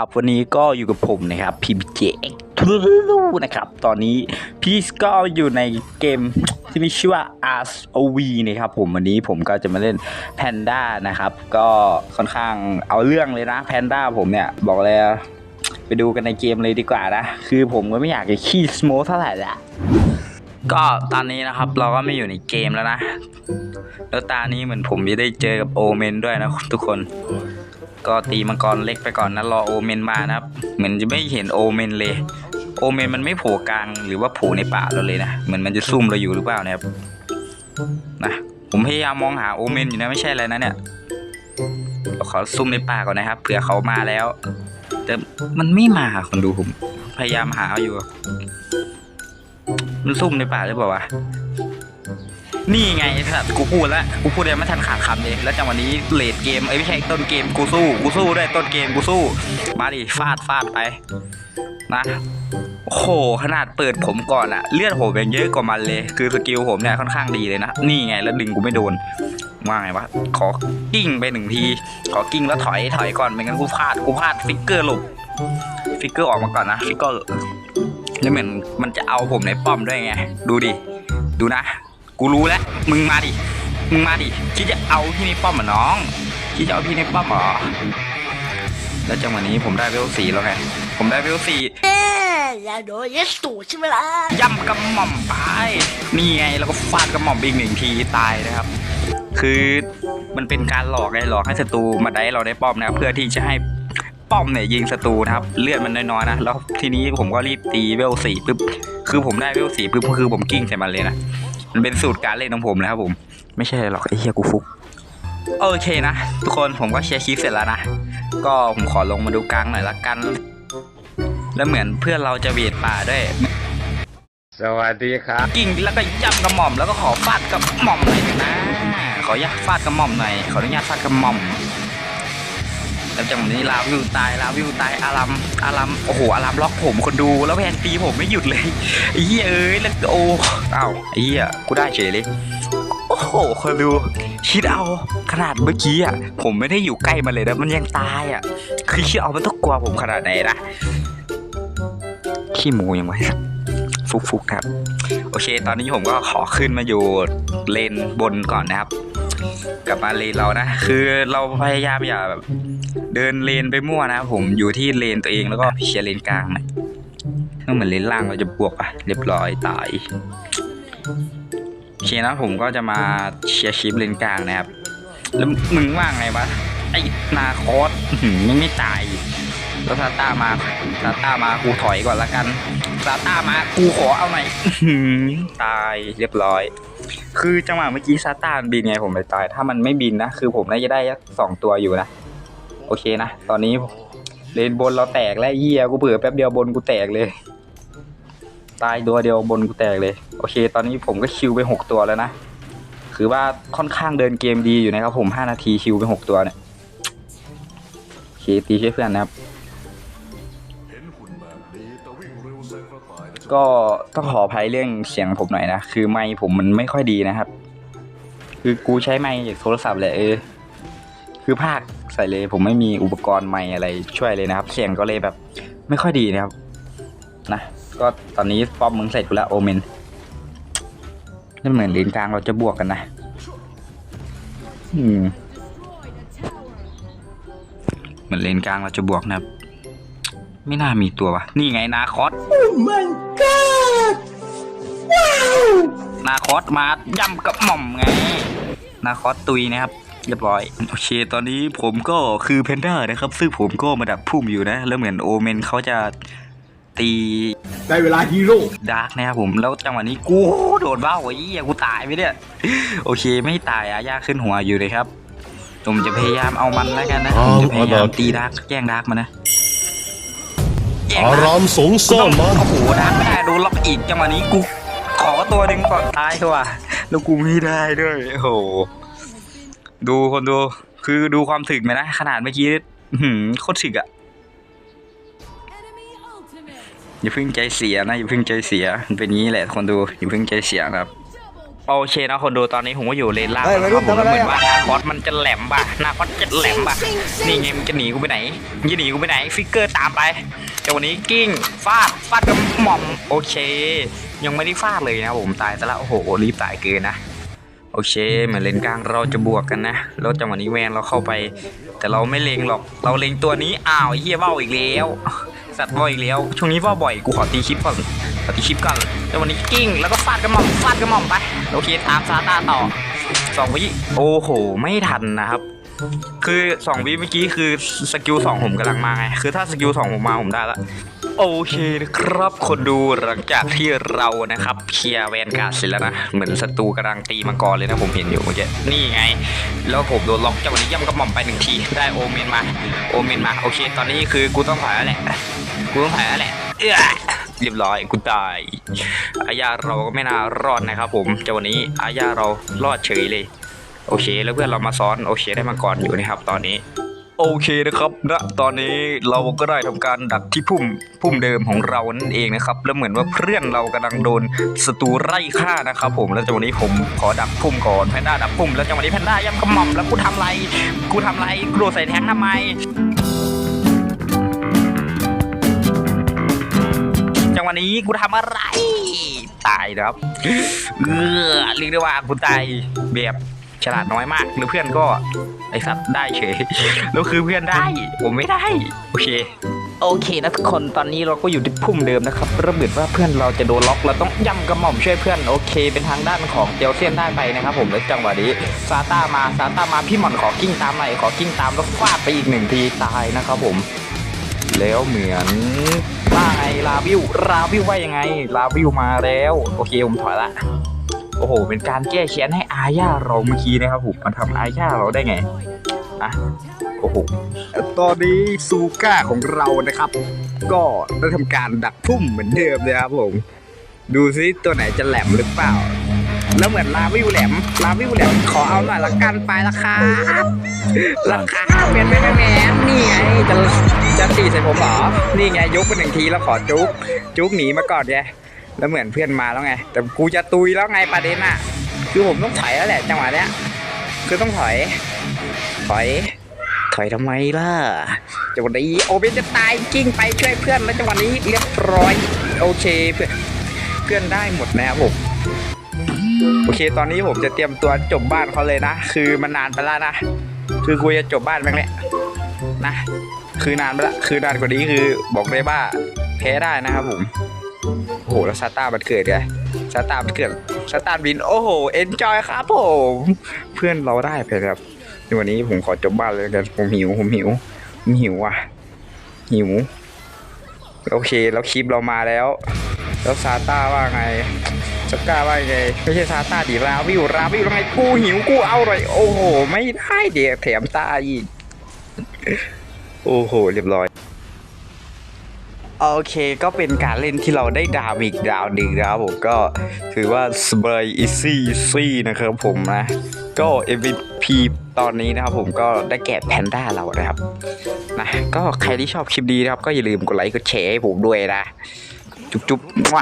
ครับวันนี้ก็อยู่กับผมนะครับ PBJX ทูนะครับ ตอนนี้พี่ก็อยู่ในเกมที่มีชื่อว่า ROV นะครับผมวันนี้ผมก็จะมาเล่น Panda นะครับ ก็ค่อนข้างเอาเรื่องเลยนะ Panda ผมเนี่ย บอกเลยไปดูกันในเกมเลยดีกว่านะ คือผมก็ไม่อยากจะขี้สโมเท่าไหร่ละก็ตอนนี้นะครับเราก็ไม่อยู่ในเกมแล้วนะ แล้วตานี้เหมือนผมจะได้เจอกับโอเมนด้วยนะทุกคน ก็ตีมังกรเล็กไปก่อนนะรอโอเมนมานะครับเหมือนจะไม่เห็นโอเมนเลย โอเมนมันไม่โผล่กลางหรือว่าโผล่ในป่าเราเลยนะเหมือนมันจะซุ่มเราอยู่หรือเปล่านะครับนะผมพยายามมองหาโอเมนอยู่นะไม่ใช่อะไรนะเนี่ยเราขอซุ่มในป่าก่อนนะครับเผื่อเขามาแล้ว แต่มันไม่มาคนดูผมพยายามหาอยู่ มันซุ่มในป่าหรือเปล่าวะ นี่ไงสัตว์กูพูดแล้วกูพูดเลยไม่ทันขาดคำเลยแล้วจังหวะนี้เลดเกมเอ้ยไม่ใช่ต้นเกมกูสู้กูสู้ด้วยต้นเกมกูสู้มาดิฟาดฟาดไปนะโอ้โหขนาดเปิดผมก่อนอะเลือดผมยังเยอะกว่ามันเลย คือสกิลผมเนี่ยค่อนข้างดีเลยนะ นี่ไงแล้วดึงกูไม่โดนว่าไงวะขอกิ้งไปหนึ่งที ขอกิ้งแล้วถอยถอยก่อนไม่งั้นกูพลาดกูพลาดฟิกเกอร์หลบฟิกเกอร์ออกมาก่อนนะฟิกเกอร์แล้วเหมือนมันจะเอาผมในป้อมด้วยไง ดูดิ ดูนะ กูรู้แล้ว มึงมาดิ มึงมาดิ คิดจะเอาพี่ในป้อมเหรอน้อง คิดจะเอาพี่ในป้อมเหรอ แล้วจังหวะนี้ผมได้เวลสี่แล้วไง ผมได้เวลสี่เอ๊ะอย่าโดนเยสตูใช่ไหมล่ะย่ำกระหม่อมไปนี่ไงแล้วก็ฟาดกระหม่อมไปอีกหนึ่งทีตายนะครับ คือมันเป็นการหลอกไงหลอกให้ศัตรูมาได้เราได้ป้อมนะครับเพื่อที่จะให้ป้อมเนี่ยยิงศัตรูนะครับเลือดมันน้อยๆนะแล้วทีนี้ผมก็รีบตีเวลสี่ปุ๊บคือผมได้เวลสี่ปุ๊บก็คือผมกิ้งใส่มันเลยนะ มันเป็นสูตรการเล่นของผมนะครับผม ไม่ใช่หรอกไอ้เหี้ยกูฟุก โอเคนะ ทุกคนผมก็เชียร์คลิปเสร็จแล้วนะ ก็ผมขอลงมาดูกลางหน่อยละกัน แล้วเหมือนเพื่อนเราจะเบียดป่าด้วย สวัสดีครับ กิ่งแล้วก็ย่ำกระหม่อมแล้วก็ขอฟาดกระหม่อมหน่อยนะ ขออนุญาตฟาดกระหม่อมหน่อย ขออนุญาตฟาดกระหม่อม แล้วจังหวะนี้ลาวิวตายลาวิวตายอารัมอารัมโอ้โหอารัมล็อกผมคนดูแล้วแพนตีผมไม่หยุดเลยไอ้เหี้ยเอ้ยแล้วโอ้อ้าวไอ้เหี้ยกูได้เฉยเลยโอ้โหคนดูคิดเอาขนาดเมื่อกี้อะผมไม่ได้อยู่ใกล้มันเลยนะมันยังตายอะคือคิดเอามันต้องกลัวผมขนาดไหนนะขี้หมูยังไงฟุกๆครับ โอเค ตอนนี้ผมก็ขอขึ้นมาอยู่เลนบนก่อนนะครับ กับมาเลนเรานะ คือเราพยายามอย่าแบบ เดินเลนไปมั่วนะผมอยู่ที่เลนตัวเองแล้วก็เชียร์เลนกลางน่อยนั่นเหมือนเลนล่างเราจะบวกอะเรียบร้อยตายโอเคนะผมก็จะมาเชียร์ชิปเลนกลางนะครับ แล้วมึงว่าไงวะไอ้นาคอสอื้อหือยังไม่ตาย แล้วซาต้ามาซาต้ามากูถอยก่อนละกันซาต้ามากูขอเอาหน่อยอื้อหือตายเรียบร้อย คือจังหวะเมื่อกี้ซาต้ามันบินไงผมไปตาย ถ้ามันไม่บินนะคือผมน่าจะได้สักสองตัวอยู่นะโอเคนะตอนนี้เลนบนเราแตกแล้วเหี้ยกูเผื่อแป๊บเดียวบนกูแตกเลย ตายตัวเดียวบนกูแตกเลย โอเค ตอนนี้ผมก็คิวไปหกตัวแล้วนะคือว่าค่อนข้างเดินเกมดีอยู่นะครับผมห้านาทีคิวไปหกตัวเนี่ยโอเคตีช่วยเพื่อนนะครับ ก็ต้องขออภัยเรื่องเสียงผมหน่อยนะ คือไมค์ผมมันไม่ค่อยดีนะครับ คือกูใช้ไมค์จากโทรศัพท์แหละเออ คือภาคใส่เลยผมไม่มีอุปกรณ์ไมค์อะไรช่วยเลยนะครับ เสียงก็เลยแบบ ไม่ค่อยดีนะครับ นะ ก็ตอนนี้ป้อมมึงเสร็จกูแล้วโอเมนนั่นเหมือนเลนกลางเราจะบวกกันนะ อืม เหมือนเลนกลางเราจะบวกนะครับ ไม่น่ามีตัววะนี่ไงนาคอสนาคอสมาย่ำกับหม่อมไง นาคอสตุยนะครับเรียบร้อยโอเค ตอนนี้ผมก็คือเพนด้านะครับ ซึ่งผมก็มาดับพุ่มอยู่นะ แล้วเหมือนโอเมนเขาจะตีได้เวลาฮีโร่ดาร์กนะครับผมแล้วจังหวะนี้กูโดดเบ้าไอ้เหี้ยกูตายไปเนี่ย โอเคไม่ตายอะยากขึ้นหัวอยู่เลยครับผมจะพยายามเอามันแล้วกันนะผมจะพยายามตีดาร์กแกล้งดาร์กมันนะแกล้ง อาดาร์กรามสงกูซ่อต้อนงมันโอ้โหดักไม่ได้โดนล็อกอีกจังหวะนี้กู ขอตัวหนึ่งก่อนตายเถอะว่ะแล้วกูไม่ได้ด้วยโอ้โหดูคนดู คือดูความถึกไหมนะ ขนาดเมื่อกี้อื้อหืมโคตรถึกอะอย่าเพิ่งใจเสียนะอย่าเพิ่งใจเสียมันเป็นงี้แหละคนดูอย่าเพิ่งใจเสียนะครับ โอเคนะคนดูตอนนี้ผมก็อยู่เลนล่างเฮ้ยแล้ววัยรุ่นผมทำอะไรเหมือนอะว่านาคอสมันจะแหลมป่ะนาคอสจะแหลมป่ะนี่ไงมันจะหนีกูไปไหนมันจะหนีกูไปไหนฟิกเกอร์ตามไปแต่วันนี้กิ้งฟาดฟาดกับหม่อมโอเค ยังไม่ได้ฟาดเลยนะผมตายซะแล้วโอ้โหรีบตายเกินนะโอเคเหมือนเลนกลางเราจะบวกกันนะแล้วจังหวะนี้แวนเราเข้าไป แต่เราไม่เลงหรอก เราเลงตัวนี้อ้าวไอ้เฮียเบ้าอีกแล้วสัตว์ว่าวอีกแล้วช่วงนี้ว่าวบ่อยกูขอตีคลิปก่อนขอตีคลิปก่อนแล้ววันนี้กิ้งแล้วก็ฟาดกระหม่อมฟาดกระหม่อมไป โอเคตามซาตาต่อสองวิโอ้โห ไม่ทันนะครับ คือสองวิเมื่อกี้คือสกิลสองผมกำลังมาไง คือถ้าสกิลสองผมมาผมได้ละโอเคนะครับคนดูหลังจากที่เรานะครับเคลียร์แวนการ์ดเสร็จแล้วนะ เหมือนศัตรูกำลังตีมังกรเลยนะผมเห็นอยู่เมื่อกี้นี่ไง แล้วผมโดนล็อกจังหวะนี้ย่ำกระหม่อมไปหนึ่งที ได้โอเมนมา โอเมนมา โอเค ตอนนี้คือกูต้องถอยแล้วแหละ กูต้องถ่ายแล้วแหละเออ เรียบร้อยกูตายอาญาเราก็ไม่น่ารอดนะครับ ผมแต่วันนี้อาญาเรารอดเฉยเลย โอเค แล้วเพื่อนเรามาซ้อนโอเคได้มาก่อนอยู่นะครับ ตอนนี้ โอเคนะครับณตอนนี้เราก็ได้ทำการดักที่พุ่มพุ่มเดิมของเรานั่นเองนะครับ แล้วเหมือนว่าเพื่อนเรากำลังโดนศัตรูไล่ฆ่านะครับ ผมแล้วจังหวะนี้ผมขอดักพุ่มก่อนแพนด้าดักพุ่มแล้วจังหวะนี้แพนด้าย่ำกระหม่อมแล้วกูทำไรกูทำไรกูโดดใส่แทงทำไม จังหวะนี้กูทำอะไร ตายนะครับเออเรียกได้ว่ากูตายแบบฉลาดน้อยมากหรือเพื่อนก็ไอสัตว์ได้เฉยแล้วคือเพื่อนได้ ผมไม่ได้ โอเค โอเคนะทุกคนตอนนี้เราก็อยู่ที่พุ่มเดิมนะครับระเบิดว่าเพื่อนเราจะโดนล็อกเราต้องย่ำกระหม่อมช่วยเพื่อนโอเค เป็นทางด้านของเจลเซียนได้ไปนะครับผมแล้วจังหวะนี้ซาต้ามาซาต้ามาพี่หมอนขอกิ้งตามหน่อยขอกิ้งตามแล้วฟาดไปอีกหนึ่งทีตายนะครับผม แล้วเหมือน ว่าไงลาวิวลาวิวว่ายังไง ลาวิวมาแล้ว โอเคผมถอยละโอ้โห เป็นการแก้แค้นให้อาญาเราเมื่อกี้นะครับผมมันทำอาญาเราได้ไงอะโอ้โหตอนนี้ซูก้าของเรานะครับ ก็ได้ทำการดักพุ่มเหมือนเดิมเลยครับผม ดูซิตัวไหนจะแหลมหรือเปล่า แล้วเหมือนลาวิวแหลมลาวิวแหลมขอเอาหน่อยละกันไปละครับราคาแมนแมนแมนนี่ไงจะจะตีใส่ผมเหรอนี่ไงยกไปหนึ่งทีแล้วขอจุกจุกหนีมาก่อนไงแล้วเหมือนเพื่อนมาแล้วไง แต่กูจะตุยแล้วไงประเด็นอะคือผมต้องถอยแล้วแหละจังหวะเนี้ยคือต้องถอย ถอย ถอยทำไมล่ะจังหวะนี้โอเบนจะตายกิ้งไปช่วยเพื่อนแล้วจังหวะนี้เรียบร้อย โอเคเพื่อนเพื่อนได้หมดนะครับผม โอเค ตอนนี้ผมจะเตรียมตัวจบบ้านเขาเลยนะ คือมันนานไปแล้วนะ คือกูจะจบบ้านแม่งแหละนะ คือนานไปละคือนานกว่านี้คือบอกเลยว่าแพ้ได้นะครับผมโอ้โหแล้วซาต้ามันเกิดไงซาต้ามันเกิดซาต้าบิน โอ้โหเอนจอยครับผมเพื่อนเราได้ไปครับในวันนี้ผมขอจบบ้านเลยกันผมหิวผมหิวผมหิวอะหิว โอเค แล้วคลิปเรามาแล้ว แล้วซาต้าว่าไง สก้าว่าไงไม่ใช่ซาต้าดิราวิวราวิวแล้วไงกูหิวกูเอาเลยโอ้โห ไม่ได้เดี๋ยวแถมตาอีก โอ้โห เรียบร้อยโอเคก็เป็นการเล่นที่เราได้ดาวอีกดาวหนึ่งนะครับผมก็ถือว่าสบายอีซี่ซี่นะครับผมนะ ก็ MVP ตอนนี้นะครับผมก็ได้แก่แพนด้าเรานะครับนะก็ใครที่ชอบคลิปดีนะครับ ก็อย่าลืมกดไลค์กดแชร์ให้ผมด้วยนะ จุ๊บๆมั่ว